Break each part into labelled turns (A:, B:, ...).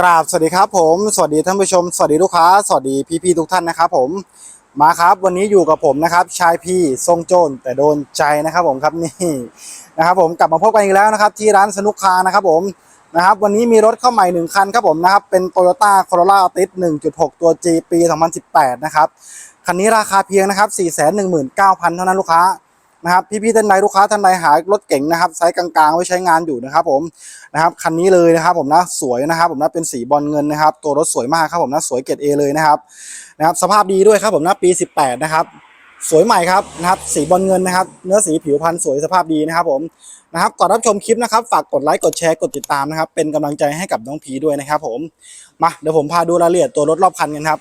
A: กราบสวัสดีครับผมสวัสดีท่านผู้ชม สวัสดีลูกค้า สวัสดีพี่ๆทุกท่านนะครับผมมาครับวันนี้อยู่กับผมนะครับชายพี่ทรงโจรแต่โดนใจนะครับผมครับนี่นะครับผมกลับมาพบกันอีกแล้วนะครับ ที่ร้านสนุกคาร์นะครับผมนะครับวันนี้มีรถเข้าใหม่หนึ่งคันครับผมนะครับเป็น Toyota Corolla Altis 1.6 ตัว G ปี 2018 นะครับคันนี้ราคาเพียงนะครับ 419,000 เท่านั้นลูกค้านะครับพี่ๆท่านใดลูกค้าท่านใดหารถเก๋งนะครับไซส์กลางๆ ไว้ใช้งานอยู่นะครับผม นะครับคันนี้เลยนะครับผมนะสวยนะครับผมนะเป็นสีบอลเงินนะครับ ตัวรถสวยมากครับผมนะสวยเกรดเอเลยนะครับนะครับสภาพดีด้วยครับผมนะปี 18 นะครับสวยใหม่ครับนะครับสีบอลเงินนะครับ เนื้อสีผิวพรรณสวยสภาพดีนะครับผมนะครับก่อนรับชมคลิปนะครับฝากกดไลค์กดแชร์กดติดตามนะครับ เป็นกำลังใจให้กับน้องพีด้วยนะครับ ผมมาเดี๋ยวผมพาดูรายละเอียดตัวรถรอบคันกันครับ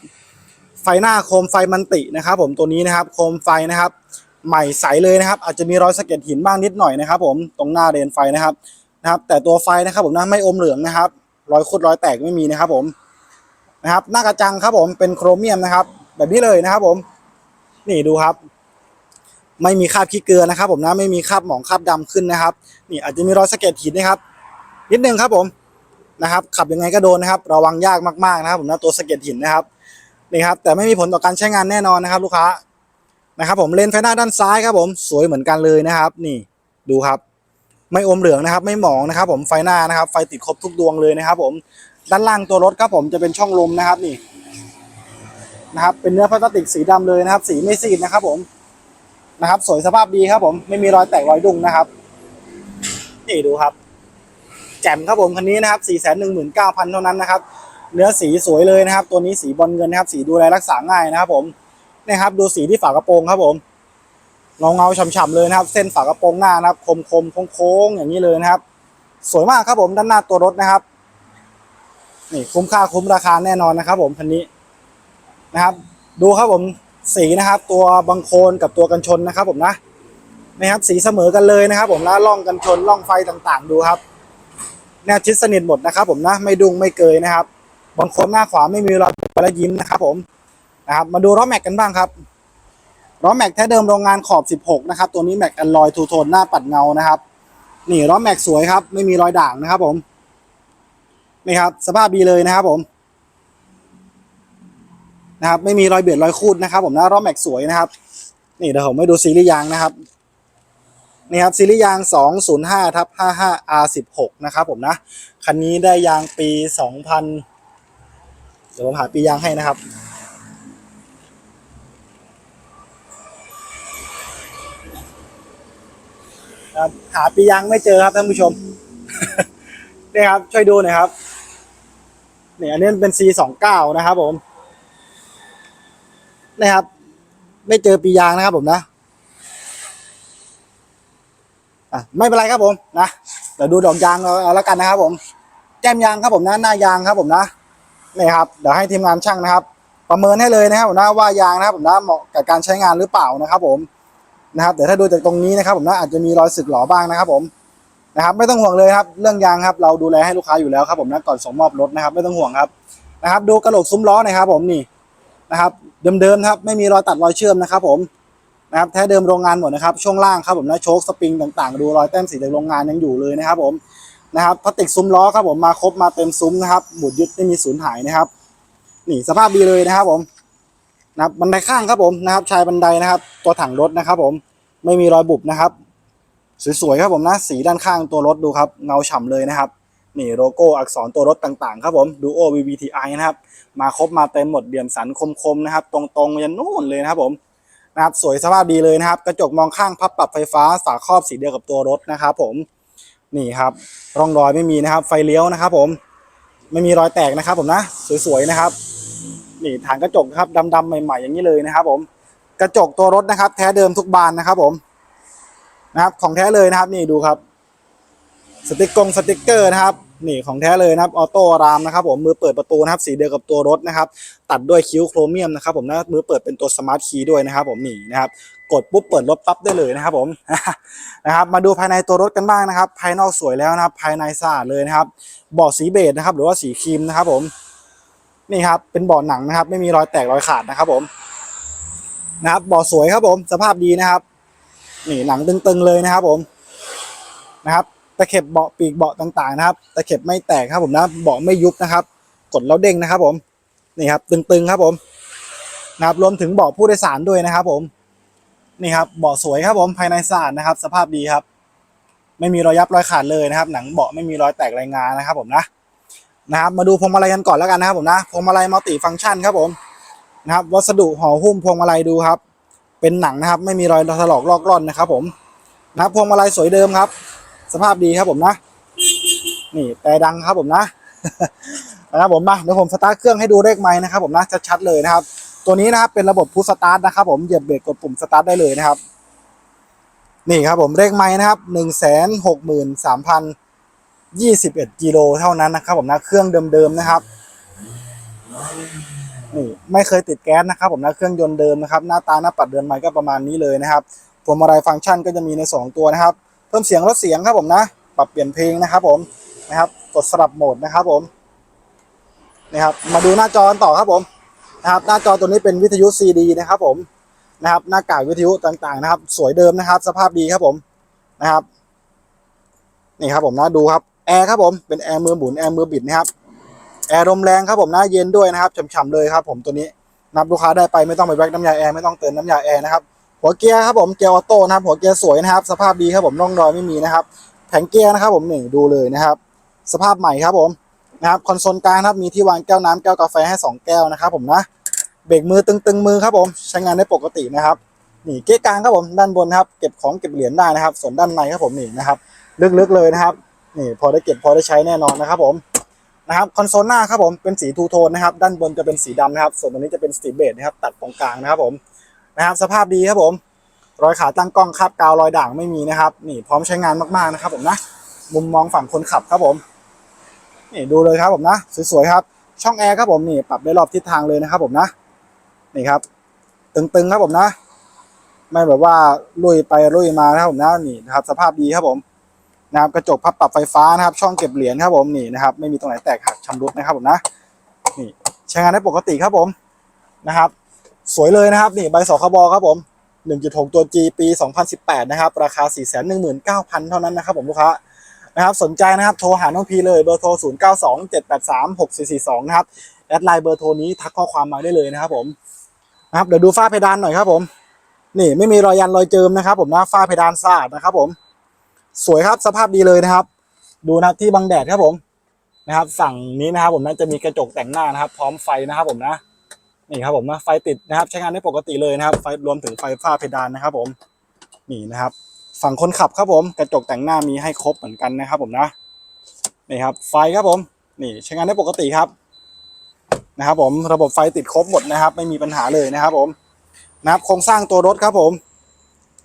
A: ไฟหน้าโคมไฟมันตินะครับ ผมตัวนี้นะครับ โคมไฟนะครับ ใหม่ใสเลยนะครับ อาจจะมีรอยสะเก็ดหินบ้างนิดหน่อยนะครับ ผมตรงหน้าเรนไฟนะครับ นะครับ แต่ตัวไฟนะครับผมนะไม่อมเหลืองนะครับรอยคุดรอยแตกไม่มีนะครับ ผมนะครับ หน้ากระจังครับผมเป็นโครเมียมนะครับ แบบนี้เลยนะครับ ผม นี่ดูครับ ไม่มีคราบขี้เกลือนะครับ ผมนะไม่มีคราบหมองคราบดำขึ้นนะครับ นี่อาจจะมีรอยสะเก็ดหินนะครับ นิดนึงครับผมนะครับ ขับยังไงก็โดนนะครับ ระวังยากมากๆนะครับ ผมนะตัวสะเก็ดหินนะครับนี่ครับ แต่ไม่มีผลต่อการใช้งานแน่นอนนะครับ ลูกค้านะครับ ผมเลนไฟหน้าด้านซ้ายครับ ผม สวยเหมือนกันเลยนะครับ นี่ดูครับ ไม่อมเหลืองนะครับ ไม่หมองนะครับ ผมไฟหน้านะครับ ไฟติดครบทุกดวงเลยนะครับ ผมด้านล่างตัวรถครับผมจะเป็นช่องลมนะครับนี่นะครับ เป็นเนื้อพลาสติกสีดำเลยนะครับ สีไม่ซีดนะครับ ผมนะครับ สวยสภาพดีครับผมไม่มีรอยแตกรอยดุ้งนะครับนี่ดูครับ แจ่มครับผมคันนี้นะครับ4 1 9 0 0 0เท่านั้นนะครับ เนื้อสีสวยเลยนะครับ ตัวนี้สีบอลเงินนะครับ สีดูแลรักษาง่ายนะครับ ผมนะครับ ดูสีที่ฝากระโปรงครับผม เงาเงาฉ่ำๆเลยนะครับ เส้นฝากระโปรงหน้านะครับ คมคมโค้งๆอย่างนี้เลยนะครับ สวยมากครับผมด้านหน้าตัวรถนะครับ นี่คุ้มค่าคุ้มราคาแน่นอนนะครับ ผมคันนี้นะครับ ดูครับผมสีนะครับ ตัวบังโคลนกับตัวกันชนนะครับ ผมนะนะครับสีเสมอกันเลยนะครับ ผมนะล่องกันชนล่องไฟต่างๆ ดูครับ แนวชิดสนิทหมดนะครับ ผมนะไม่ดุงไม่เกยนะครับบางคนหน้าขวาไม่มีรอยและยิ้มนะครับ ผมนะครับ มาดูล้อแม็กกันบ้างครับ ล้อแม็กแท้เดิมโรงงานขอบ 16 นะครับ ตัวนี้แม็กอลลอยทูโทนหน้าปัดเงานะครับ นี่ล้อแม็กสวยครับ ไม่มีรอยด่างนะครับผมนี่ครับ สภาพดีเลยนะครับผมนะครับไม่มีรอยเบียดรอยคูดนะครับ ผมนะล้อแม็กสวยนะครับ นี่เดี๋ยวผมไม่ดูซีรีส์ยางนะครับนี่ครับซีรีส์ยาง 205ทับ 55 R16 นะครับผมนะ คันนี้ได้ยางปี 2000 เดี๋ยวผมหาปียางให้นะครับ ครับ หาปียางไม่เจอครับท่านผู้ชมนี่ครับ ช่วยดูหน่อยครับนี่อันนี้เป็น C29 นะครับ ผมนี่ครับ ไม่เจอปียางนะครับ ผมนะอะไม่เป็นไรครับผมนะเดี๋ยวดูดอกยางเอาเอาแล้วกันนะครับ ผม แก้มยางครับผมนะหน้ายางครับ ผมนะนี่ครับเดี๋ยวให้ทีมงานช่างนะครับ ประเมินให้เลยนะครับผมนะว่ายางนะครับ ผมนะเหมาะกับการใช้งานหรือเปล่านะครับ ผม นะครับแต่ถ้าดูจากตรงนี้นะครับผมนะอาจจะมีรอยสึกหลอบ้างนะครับผมนะครับไม่ต้องห่วงเลยครับเรื่องยางครับเราดูแลให้ลูกค้าอยู่แล้วครับผมนะก่อนส่งมอบรถนะครับ ไม่ต้องห่วงครับนะครับ ดูกระโหลกซุ้มล้อน่อยครับผมนี่นะครับเดิมๆครับไม่มีรอยตัดรอยเชื่อมนะครับผมนะครับแท้เดิมโรงงานหมดนะครับช่วงล่างครับผมนะโชคสปริงต่างๆ ดูรอยแต้มสีจากโรงงานยังอยู่เลยนะครับผมนะครับพลาสติกซุ้มล้อครับผมมาครบมาเต็มซุ้มนะครับหมุดยึดไม่มีสูญหายนะครับนี่สภาพดีเลยนะครับผม นะครับบันไดข้างครับผมนะครับ ชายบันไดนะครับ ตัวถังรถนะครับ ผมไม่มีรอยบุบนะครับ สวยๆครับผมนะสีด้านข้างตัวรถดูครับเงาฉ่ำเลยนะครับนี่โลโก้อักษรตัวรถต่างๆ ครับผมดูโอ VVTi นะครับ มาครบมาเต็มหมดเดี่ยมสันคมๆนะครับ ตรงๆยันนู่นเลยนะครับผมนะครับสวยสภาพดีเลยนะครับ กระจกมองข้างพับปรับไฟฟ้าฝาครอบสีเดียวกับตัวรถนะครับ ผมนี่ครับร่องรอยไม่มีนะครับ ไฟเลี้ยวนะครับ ผมไม่มีรอยแตกนะครับ ผมนะ สวยๆนะครับ นี่ฐานกระจกครับดำๆใหม่ๆอย่างนี้เลยนะครับ ผมกระจกตัวรถนะครับ แท้เดิมทุกบานนะครับ ผมนะครับ ของแท้เลยนะครับ นี่ดูครับ สติกกงสติกเกอร์นะครับ นี่ของแท้เลยนะครับออโต้รามนะครับ ผมมือเปิดประตูนะครับ สีเดียวกับตัวรถนะครับ ตัดด้วยคิ้วโครเมียมนะครับ ผมนะมือเปิดเป็นตัวสมาร์ทคีย์ด้วยนะครับ ผมนี่นะครับกดปุ๊บเปิดรถปั๊บได้เลยนะครับ ผมนะครับ มาดูภายในตัวรถกันบ้างนะครับ ภายนอกสวยแล้วนะครับ ภายในสะอาดเลยนะครับเบาะสีเบจนะครับ หรือว่าสีครีมนะครับ ผม นี่ครับเป็นเบาะหนังนะครับ ไม่มีรอยแตกรอยขาดนะครับ ผม นะครับเบาะสวยครับผม สภาพดีนะครับ นี่หนังตึงๆเลยนะครับ ผมนะครับตะเข็บเบาะปีกเบาะต่างๆนะครับตะเข็บไม่แตกครับผมนะเบาะไม่ยุบนะครับ กดแล้วเด้งนะครับ ผมนี่ครับ ตึงๆครับผมนะครับรวมถึงเบาะผู้โดยสารด้วยนะครับ ผมนี่ครับเบาะสวยครับผมภายในสะอาดนะครับ สภาพดีครับ ไม่มีรอยยับรอยขาดเลยนะครับ หนังเบาะไม่มีรอยแตกรายงานนะครับ ผมนะ นะครับมาดูพวงมาลัยกันก่อนแล้วกันนะครับผมนะพวงมาลัยมัลติฟังก์ชันครับผมนะครับวัสดุห่อหุ้มพวงมาลัยดูครับ เป็นหนังนะครับไม่มีรอยถลอกลอกร่อนนะครับผมนะครับพวงมาลัยสวยเดิมครับ สภาพดีครับผมนะ นี่แต่ดังครับผมนะนะครับผมมาเดี๋ยวผมสตาร์ทเครื่องให้ดูเลขไม้นะครับผมนะชัดๆเลยนะครับ ตัวนี้นะครับเป็นระบบพุสตาร์ทนะครับผมเหยียบเบรกกดปุ่มสตาร์ทได้เลยนะครับ นี่ครับผมเลขไม้นะครับหนึ่งแสนหกหมื่นสามพัน ยี่สิบเอ็ดกิโลเท่านั้นนะครับผมนะเครื่องเดิมๆนะครับนี่ไม่เคยติดแก๊สนะครับผมนะเครื่องยนต์เดิมนะครับหน้าตาหน้าปัดเดือนใหม่ก็ประมาณนี้เลยนะครับพวงมาลัยฟังก์ชันก็จะมีในสองตัวนะครับ เพิ่มเสียงลดเสียงครับผมนะ ปรับเปลี่ยนเพลงนะครับผมนะครับกดสลับโหมดนะครับผมนะครับมาดูหน้าจอกันต่อครับผมนะครับหน้าจอตัวนี้เป็นวิทยุ CD นะครับผมนะครับหน้ากากวิทยุต่างๆนะครับ สวยเดิมนะครับ สภาพดีครับผมนะครับ นี่ครับผมนะดูครับ แอร์ครับผมเป็นแอร์มือหมุนแอร์มือบิดนะครับแอร์ลมแรงครับผมนะเย็นด้วยนะครับฉ่ำๆเลยครับผมตัวนี้นับลูกค้าได้ไปไม่ต้องไปแว็กน้ำยาแอร์ไม่ต้องเติมน้ำยาแอร์นะครับหัวเกียร์ครับผมเกียร์ออโต้นะครับหัวเกียร์สวยนะครับ สภาพดีครับผมร่องรอยไม่มีนะครับ แผงเกียร์นะครับผมนี่ดูเลยนะครับ สภาพใหม่ครับผมนะครับคอนโซลกลางครับมีที่วางแก้วน้ำแก้วกาแฟให้สองแก้วนะครับผมนะเบรกมือตึงๆมือครับผมใช้งานได้ปกตินะครับนี่เก๊กกลางครับผมด้านบนครับเก็บของเก็บเหรียญได้นะครับ ส่วนด้านในครับผมนี่นะครับลึกๆเลยนะครับ นี่พอได้เก็บพอได้ใช้แน่นอนนะครับผมนะครับคอนโซลหน้าครับผมเป็นสีทูโทนนะครับด้านบนจะเป็นสีดำนะครับ ส่วนตัวนี้จะเป็นสีเบจนะครับ ตัดตรงกลางนะครับผมนะครับ สภาพดีครับผม รอยขาตั้งกล้องคาบกาวรอยด่างไม่มีนะครับ นี่พร้อมใช้งานมากๆนะครับผมนะมุมมองฝั่งคนขับครับผมนี่ดูเลยครับผมนะสวยๆครับ ช่องแอร์ครับผมนี่ปรับได้รอบทิศทางเลยนะครับผมนะนี่ครับ ตึงๆครับผมนะ ไม่แบบว่าลุยไปลุยมานะครับผมนะนี่นะครับ สภาพดีครับผม นะครับกระจกพับปรับไฟฟ้านะครับ ช่องเก็บเหรียญครับผมนี่นะครับ ไม่มีตรงไหนแตกหักชำรุดนะครับผมนะนี่ใช้งานได้ปกติครับผมนะครับ สวยเลยนะครับนี่ใบสคบครับผม 1.6 ตัว G ปี 2018 นะครับ ราคา 419,000 เท่านั้นนะครับผมลูกค้านะครับสนใจนะครับโทรหาน้องพีเลยเบอร์โทร 0927836442 นะครับแอดไลน์เบอร์โทรนี้ทักข้อความมาได้เลยนะครับผมนะครับเดี๋ยวดูฝ้าเพดานหน่อยครับผม นี่ไม่มีรอยยันรอยเจิมนะครับ ผมนะฝ้าเพดานสะอาดนะครับผม สวยครับสภาพดีเลยนะครับ ดูนะที่บังแดดครับผมนะครับฝั่งนี้นะครับ ผมนะจะมีกระจกแต่งหน้านะครับ พร้อมไฟนะครับ ผมนะนี่ครับผมนะไฟติดนะครับ ใช้งานได้ปกติเลยนะครับ ไฟรวมถึงไฟฝ้าเพดานนะครับ ผมนี่นะครับ ฝั่งคนขับครับผม กระจกแต่งหน้ามีให้ครบเหมือนกันนะครับ ผมนะนี่ครับ ไฟครับผม นี่ใช้งานได้ปกติครับนะครับ ผมระบบไฟติดครบหมดนะครับ ไม่มีปัญหาเลยนะครับ ผมนะครับโครงสร้างตัวรถครับผม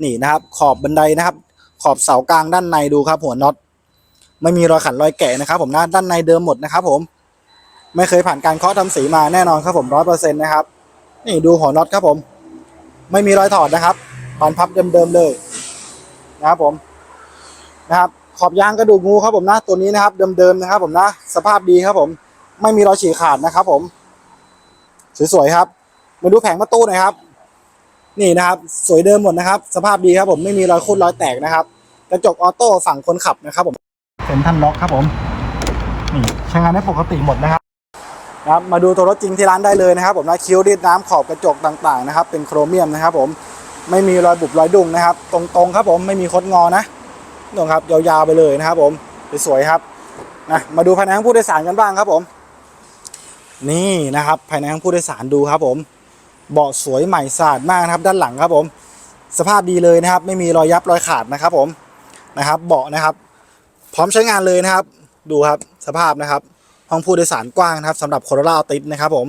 A: นี่นะครับ ขอบบันไดนะครับ ขอบเสากลางด้านในดูครับ หัวน็อตไม่มีรอยขันรอยแกะนะครับ ผมนะด้านในเดิมหมดนะครับ ผม ไม่เคยผ่านการเคาะทำสีมาแน่นอนครับผมร้อยเปอร์เซ็นต์นะครับ นี่ดูหัวน็อตครับผม ไม่มีรอยถอดนะครับบานพับเดิมๆเลยนะครับผมนะครับ ขอบยางกระดูกงูครับผมนะ ตัวนี้นะครับ เดิมๆนะครับ ผมนะ สภาพดีครับ ผม ไม่มีรอยฉีกขาดนะครับ ผมสวยๆครับมาดูแผงประตูหน่อยครับ นี่นะครับ สวยเดิมหมดนะครับ สภาพดีครับผมไม่มีรอยคูดรอยแตกนะครับ กระจกออโต้ฝั่งคนขับนะครับผมเป็นท่านล็อกครับผมนี่ใช้งานได้ปกติหมดนะครับนะครับมาดูตัวรถจริงที่ร้านได้เลยนะครับ ผมนะคิ้วดิดน้ำขอบกระจกต่างๆนะครับ เป็นโครเมียมนะครับ ผมไม่มีรอยบุบรอยดุ้งนะครับ ตรงๆครับผมไม่มีคดงอนะนี่ครับยาวๆไปเลยนะครับ ผมสวยๆครับนะมาดูภายในห้องผู้โดยสารกันบ้างครับผม นี่นะครับ ภายในห้องผู้โดยสารดูครับผม เบาะสวยใหม่สะอาดมากนะครับ ด้านหลังครับผม สภาพดีเลยนะครับ ไม่มีรอยยับรอยขาดนะครับผมนะครับ เบาะนะครับ พร้อมใช้งานเลยนะครับ ดูครับสภาพนะครับ ห้องผู้โดยสารกว้างนะครับสำหรับโคโรล่าติดนะครับผม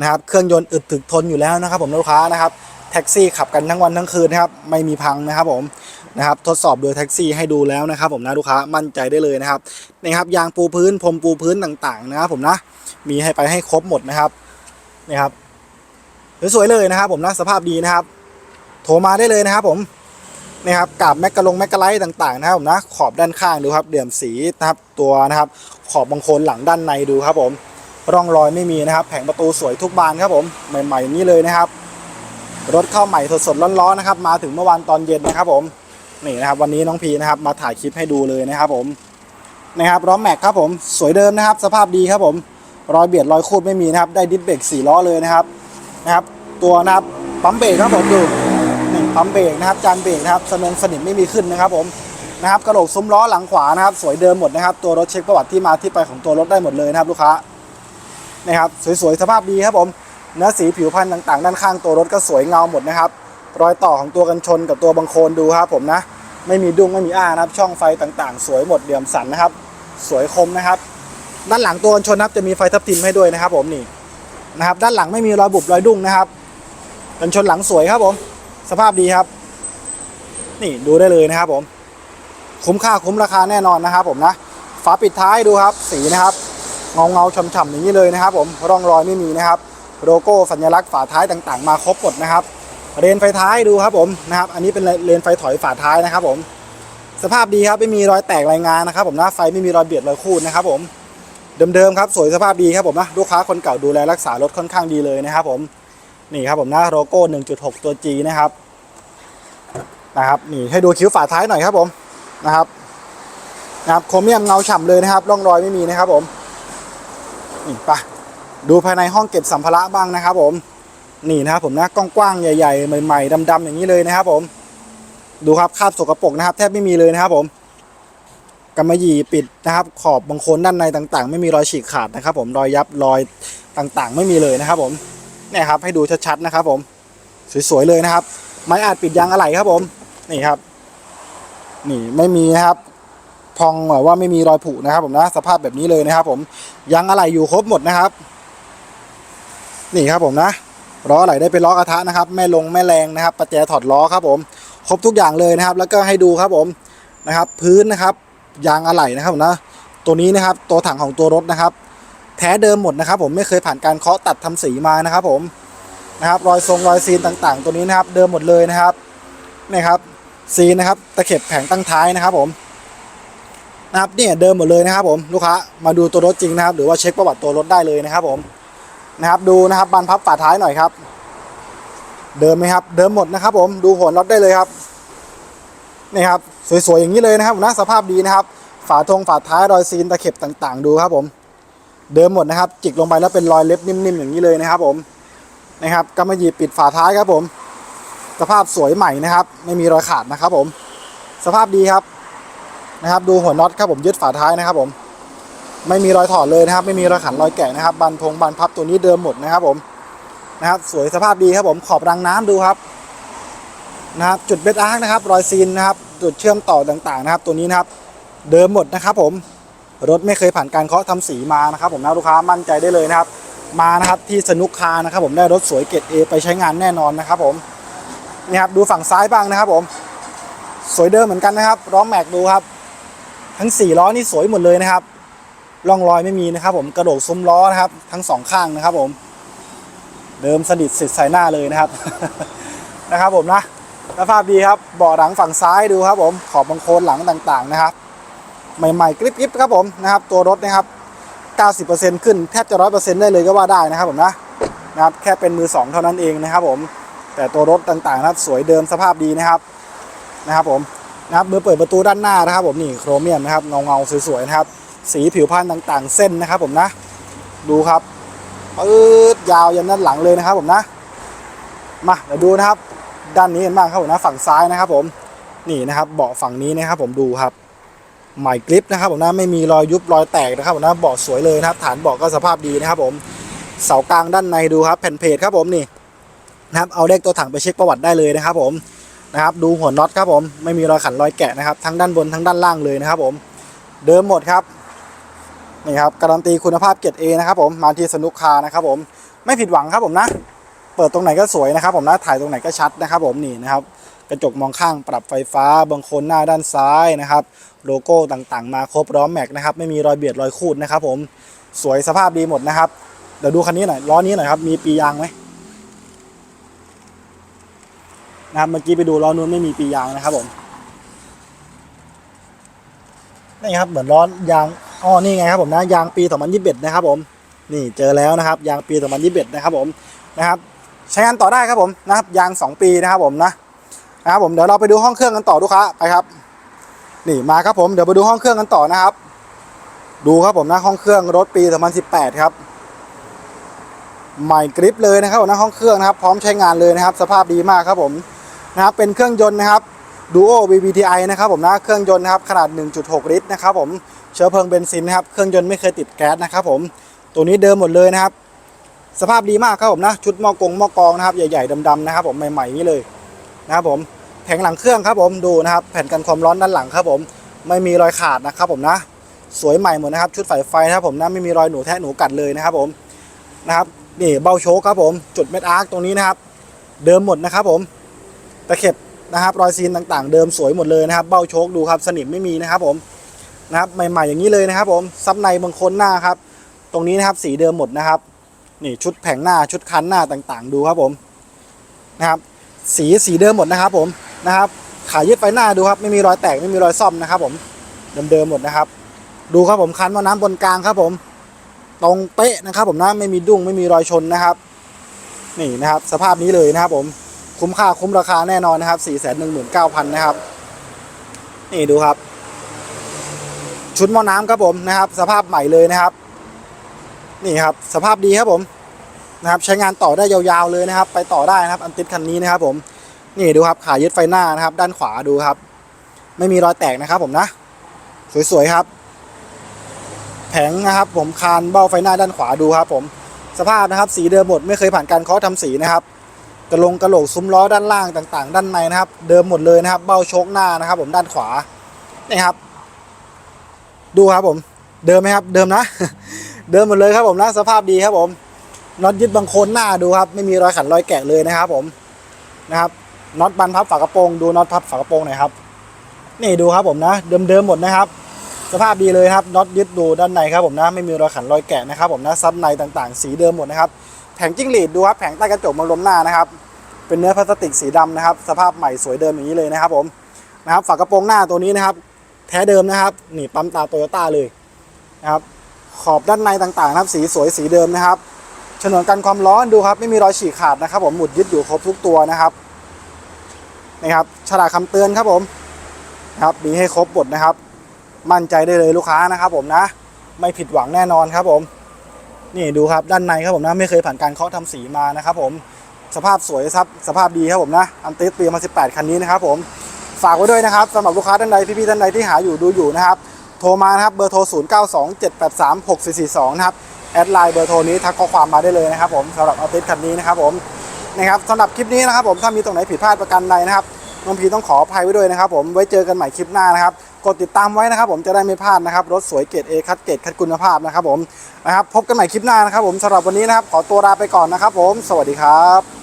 A: นะครับ เครื่องยนต์อึดถึกทนอยู่แล้วนะครับ ผมลูกค้านะครับแท็กซี่ขับกันทั้งวันทั้งคืนนะครับ ไม่มีพังนะครับผมนะครับทดสอบโดยแท็กซี่ให้ดูแล้วนะครับ ผมนะลูกค้ามั่นใจได้เลยนะครับนี่ครับยางปูพื้นพรมปูพื้นต่างๆนะครับ ผมนะมีให้ไปให้ครบหมดนะครับนี่ครับ สวยๆเลยนะครับ ผมนะสภาพดีนะครับ โทรมาได้เลยนะครับ ผมนี่ครับกับแมกกะลงแมกกะไลท์ต่างๆนะครับผมนะขอบด้านข้างดูครับเดี่ยมสีนะครับตัวนะครับ ขอบบางโคนหลังด้านในดูครับ ผม ร่องรอยไม่มีนะครับ แผงประตูสวยทุกบานครับผมใหม่ๆนี้เลยนะครับ รถเข้าใหม่สดๆร้อนๆนะครับ มาถึงเมื่อวานตอนเย็นนะครับ ผมนี่นะครับ วันนี้น้องพีนะครับ มาถ่ายคลิปให้ดูเลยนะครับ ผมนะครับล้อแม็กครับผมสวยเดิมนะครับ สภาพดีครับผม รอยเบียดรอยคูดไม่มีนะครับ ได้ดิสเบรกสี่ล้อเลยนะครับ นะครับ ตัวนะครับปั๊มเบรกครับผมดูนี่ปั๊มเบรกนะครับจานเบรกนะครับสนงสนิมไม่มีขึ้นนะครับผมนะครับกระโหลกซุ้มล้อหลังขวานะครับ สวยเดิมหมดนะครับ ตัวรถเช็คประวัติที่มาที่ไปของตัวรถได้หมดเลยนะครับ ลูกค้านะครับสวยๆสภาพดีครับผมเนื้อสีผิวพรรณต่างๆ ด้านข้างตัวรถก็สวยเงาหมดนะครับ รอยต่อของตัวกันชนกับตัวบังโคลนดูครับผมนะ ไม่มีดุ้งไม่มีอ้านะครับ ช่องไฟต่างๆ สวยหมดเดี่ยมสันนะครับ สวยคมนะครับ ด้านหลังตัวกันชนนะครับจะมีไฟทับทิมให้ด้วยนะครับ ผมนี่ นะครับ ด้านหลังไม่มีรอยบุบรอยดุ้งนะครับกันชนหลังสวยครับผม สภาพดีครับ นี่ดูได้เลยนะครับ ผม คุ้มค่าคุ้มราคาแน่นอนนะครับ ผมนะฝาปิดท้ายดูครับ สีนะครับ เงาเงาๆฉ่ำๆอย่างนี้เลยนะครับ ผมร่องรอยไม่มีนะครับ โลโก้สัญลักษณ์ฝาท้ายต่างๆ มาครบหมดนะครับเรนไฟท้ายดูครับผมนะครับ อันนี้เป็นเรนไฟถอยฝาท้ายนะครับ ผม สภาพดีครับไม่มีรอยแตกรายงานนะครับ ผมนะไฟไม่มีรอยเบียดรอยคูดนะครับ ผม เดิมๆครับสวยสภาพดีครับผมนะลูกค้าคนเก่าดูแลรักษารถค่อนข้างดีเลยนะครับผมนี่ครับผมนะโลโก้ 1.6 ตัว G นะครับนะครับนี่ให้ดูคิ้วฝาท้ายหน่อยครับผมนะครับนะครับโครเมียมเงาฉ่ำเลยนะครับร่องรอยไม่มีนะครับผมนี่ไปดูภายในห้องเก็บสัมภาระบ้างนะครับผมนี่นะครับผมนะกว้างๆใหญ่ ๆ ใหม่ ๆดำๆอย่างนี้เลยนะครับผม ดูครับคราบสกปรกนะครับ แทบไม่มีเลยนะครับผม กำมะหยี่ปิดนะครับ ขอบบางโคนด้านในต่างๆ ไม่มีรอยฉีกขาดนะครับ ผมรอยยับรอยต่างๆ ไม่มีเลยนะครับ ผมเนี่ยครับให้ดูชัดๆนะครับ ผมสวยๆเลยนะครับ ไม้อาจปิดยางอะไหล่ครับ ผมนี่ครับ นี่ไม่มีนะครับ พองแบบว่าไม่มีรอยผุนะครับ ผมนะสภาพแบบนี้เลยนะครับ ผมยางอะไหล่อยู่ครบหมดนะครับ นี่ครับผมนะล้อไหลได้เป็นล้อกระทะนะครับ แม่ลงแม่แรงนะครับประแจถอดล้อครับ ผม ครบทุกอย่างเลยนะครับ แล้วก็ให้ดูครับผมนะครับ พื้นนะครับ ยางอะไหล่นะครับผมนะตัวนี้นะครับตัวถังของตัวรถนะครับ แท้เดิมหมดนะครับ ผมไม่เคยผ่านการเคาะตัดทำสีมานะครับผมนะครับรอยทรงรอยซีนต่างๆ ตัวนี้นะครับ เดิมหมดเลยนะครับนี่ครับซีนนะครับตะเข็บแผงตั้งท้ายนะครับผมนะครับเนี่ยเดิมหมดเลยนะครับผมลูกค้ามาดูตัวรถจริงนะครับ หรือว่าเช็คประวัติตัวรถได้เลยนะครับผมนะครับดูนะครับบานพับฝาท้ายหน่อยครับ เดิมไหมครับ เดิมหมดนะครับ ผมดูหัวน็อตได้เลยครับนี่ครับ สวยๆอย่างนี้เลยนะครับนะสภาพดีนะครับ ฝาทงฝาท้ายรอยซีนตะเข็บต่าง ๆ ดูครับผม เดิมหมดนะครับ จิกลงไปแล้วเป็นรอยเล็บนิ่มๆอย่างนี้เลยนะครับ ผมนะครับกำมะหยี่ปิดฝาท้ายครับผม สภาพสวยใหม่นะครับ ไม่มีรอยขาดนะครับ ผม สภาพดีครับนะครับ ดูหัวน็อตครับผมยึดฝาท้ายนะครับ ผม ไม่มีรอยถอดเลยนะครับ ไม่มีรอยขันรอยแกะนะครับบันพงบันพับตัวนี้เดิมหมดนะครับ ผมนะครับ สวยสภาพดีครับผมขอบรังน้ำดูครับนะครับจุดเบสอาร์คนะครับ รอยซีนนะครับ จุดเชื่อมต่อต่างๆนะครับ ตัวนี้นะครับเดิมหมดนะครับผมรถไม่เคยผ่านการเคาะทำสีมานะครับ ผมนะลูกค้ามั่นใจได้เลยนะครับ มานะครับที่สนุกคานะครับ ผมได้รถสวยเกรดเอไปใช้งานแน่นอนนะครับ ผมนี่ครับดูฝั่งซ้ายบ้างนะครับ ผม สวยเดิมเหมือนกันนะครับล้อแม็กดูครับ ทั้งสี่ล้อนี่สวยหมดเลยนะครับร่องรอยไม่มีนะครับ ผมกระโดดซุ้มล้อนะครับ ทั้งสองข้างนะครับ ผม เดิมสนิทสิทธิ์ใส่หน้าเลยนะครับ นะครับผมนะ สภาพดีครับเบาะหลังฝั่งซ้ายดูครับผมขอบบังโคนหลังต่างๆนะครับ ใหม่ๆกริบๆครับผมนะครับ ตัวรถนะครับ 90%ขึ้นแทบจะ 100%ได้เลยก็ว่าได้นะครับผมนะนะครับแค่เป็นมือสองเท่านั้นเองนะครับผมแต่ตัวรถต่างๆนะครับสวยเดิมสภาพดีนะครับนะครับผมนะครับมือเปิดประตูด้านหน้านะครับ ผมนี่โครเมียมนะครับเงาๆสวยๆนะครับ สีผิวพรรณต่างๆ เส้นนะครับ ผมนะ ดูครับปื๊ดยาวยันด้านหลังเลยนะครับ ผมนะ มาเดี๋ยวดูนะครับ ด้านนี้กันบ้างครับผมนะฝั่งซ้ายนะครับผมนี่นะครับเบาะฝั่งนี้นะครับผมดูครับใหม่กริปนะครับผมนะไม่มีรอยยุบรอยแตกนะครับผมนะเบาะสวยเลยนะครับ ฐานเบาะก็สภาพดีนะครับผมเสากลางด้านในดูครับแผ่นเพจครับผมนี่นะครับเอาเลขตัวถังไปเช็คประวัติได้เลยนะครับผมนะครับดูหัวน็อตครับผมไม่มีรอยขันรอยแกะนะครับทั้งด้านบนทั้งด้านล่างเลยนะครับผมเดิมหมดครับนี่ครับการันตีคุณภาพเกรดเอนะครับผมมาที่สนุกคานะครับผมไม่ผิดหวังครับผมนะ เปิดตรงไหนก็สวยนะครับ ผมนะถ่ายตรงไหนก็ชัดนะครับ ผมนี่นะครับกระจกมองข้างปรับไฟฟ้าบางคนหน้าด้านซ้ายนะครับโลโก้ต่างๆ มาครบล้อแม็กนะครับไม่มีรอยเบียดรอยคูดนะครับ ผมสวยสภาพดีหมดนะครับเดี๋ยวดูคันนี้หน่อยล้อนี้หน่อยครับมีปียางไหมนะครับเมื่อกี้ไปดูล้อนู้นไม่มีปียางนะครับผมนี่ครับเหมือนล้อยางอ๋อนี่ไงครับผมนะยางปี 2021 นะครับผมนี่เจอแล้วนะครับ ยางปี 2021 นะครับผมนะครับ ใช้งานต่อได้ครับผมนะครับยาง 2 ปีนะครับผมนะนะครับผมเดี๋ยวเราไปดูห้องเครื่องกันต่อลูกค้าไปครับ นี่มาครับผมเดี๋ยวไปดูห้องเครื่องกันต่อนะครับ ดูครับผมนะห้องเครื่องรถปี 2018 ครับใหม่กริปเลยนะครับผมนะห้องเครื่องนะครับ พร้อมใช้งานเลยนะครับ สภาพดีมากครับผมนะครับเป็นเครื่องยนต์นะครับ Duo VVTi นะครับผมนะเครื่องยนต์นะครับขนาด 1.6 ลิตรนะครับผมเชื้อเพลิงเบนซินนะครับเครื่องยนต์ไม่เคยติดแก๊สนะครับผมตัวนี้เดิมหมดเลยนะครับ สภาพดีมากครับผมนะชุดมอกงมอกองนะครับ ใหญ่ๆดำๆนะครับ ผมใหม่ๆนี่เลยนะครับผมแผงหลังเครื่องครับผมดูนะครับ แผ่นกันความร้อนด้านหลังครับผมไม่มีรอยขาดนะครับผมนะสวยใหม่หมดนะครับ ชุดสายไฟนะครับผมนะไม่มีรอยหนูแทะหนูกัดเลยนะครับผมนะครับนี่เบ้าโชคครับผม จุดเม็ดอาร์คตรงนี้นะครับ เดิมหมดนะครับผมตะเข็บนะครับรอยซีนต่างๆ เดิมสวยหมดเลยนะครับ เบ้าโชคดูครับสนิมไม่มีนะครับผมนะครับใหม่ๆอย่างนี้เลยนะครับ ผมซับในบางคนหน้าครับ ตรงนี้นะครับสีเดิมหมดนะครับ นี่ชุดแผงหน้าชุดคันหน้าต่างๆ ดูครับผมนะครับ สีสีเดิมหมดนะครับ ผมนะครับ ขายึดไฟหน้าดูครับ ไม่มีรอยแตกไม่มีรอยซ่อมนะครับ ผมเดิมๆหมดนะครับ ดูครับผมคันว่าน้ำบนกลางครับ ผม ตรงเป๊ะนะครับ ผมนะไม่มีดุ้งไม่มีรอยชนนะครับ นี่นะครับ สภาพนี้เลยนะครับ ผมคุ้มค่าคุ้มราคาแน่นอนนะครับ4 1 9 0 0 0นะครับ นี่ดูครับ ชุดหม้อน้ำครับผมนะครับ สภาพใหม่เลยนะครับ นี่ครับสภาพดีครับผมนะครับใช้งานต่อได้ยาวๆเลยนะครับ ไปต่อได้นะครับอันติดคันนี้นะครับ ผมนี่ดูครับขายึดไฟหน้านะครับ ด้านขวาดูครับ ไม่มีรอยแตกนะครับ ผมนะ สวยๆครับ แผงนะครับ ผมคานเบ้าไฟหน้าด้านขวาดูครับ ผมสภาพนะครับ สีเดิมหมดไม่เคยผ่านการเคาะทำสีนะครับกระลงกระโหลกซุ้มล้อด้านล่างต่าง ๆ ด้านในนะครับ เดิมหมดเลยนะครับ เบ้าโชคหน้านะครับ ผมด้านขวานี่ครับ ดูครับผม เดิมไหมครับ เดิมนะ เดิมหมดเลยครับผมนะสภาพดีครับผมน็อตยึดบังโคนหน้าดูครับ ไม่มีรอยขันรอยแกะเลยนะครับผมนะครับน็อตบันพับฝากระโปรงดูน็อตพับฝากระโปรงหน่อยครับ นี่ดูครับผมนะ เดิมๆหมดนะครับ สภาพดีเลยครับน็อตยึดดูด้านในครับผมนะ ไม่มีรอยขันรอยแกะนะครับผมนะซับในต่างๆ สีเดิมหมดนะครับแผงจิ้งหรีดดูครับแผงใต้กระจกมังลมหน้านะครับ เป็นเนื้อพลาสติกสีดำนะครับ สภาพใหม่สวยเดิมอย่างนี้เลยนะครับผมนะครับฝากระโปรงหน้าตัวนี้นะครับ แท้เดิมนะครับนี่ปั๊มตาโตโยต้าเลยนะครับ ขอบด้านในต่างๆนะครับ สีสวยสีเดิมนะครับฉนวนกันความร้อนดูครับ ไม่มีรอยฉีกขาดนะครับ ผมหมุดยึดอยู่ครบทุกตัวนะครับนี่ครับฉลากคำเตือนครับผมนะครับมีให้ครบหมดนะครับ มั่นใจได้เลยลูกค้านะครับ ผมนะ ไม่ผิดหวังแน่นอนครับผม นี่ดูครับด้านในครับผมนะไม่เคยผ่านการเคาะทำสีมานะครับ ผมสภาพสวยครับสภาพดีครับผมนะอันติสปีมา18คันนี้นะครับ ผมฝากไว้ด้วยนะครับสำหรับลูกค้าท่านใดพี่ๆท่านใดที่หาอยู่ดูอยู่นะครับ โทรมานะครับเบอร์โทร 0 9 2 7 8 3 6 4 4 2 นะครับแอดไลน์เบอร์โทรนี้ทักข้อความมาได้เลยนะครับผมสำหรับเอาติสคันนี้นะครับผมนะครับสำหรับคลิปนี้นะครับผมถ้ามีตรงไหนผิดพลาดประการใดนะครับน้องพีต้องขออภัยไว้ด้วยนะครับผมไว้เจอกันใหม่คลิปหน้านะครับกดติดตามไว้นะครับผมจะได้ไม่พลาดนะครับรถสวยเกรด A คัดเกรดคัดคุณภาพนะครับผมนะครับพบกันใหม่คลิปหน้านะครับผมสำหรับวันนี้นะครับขอตัวลาไปก่อนนะครับผม สวัสดีครับ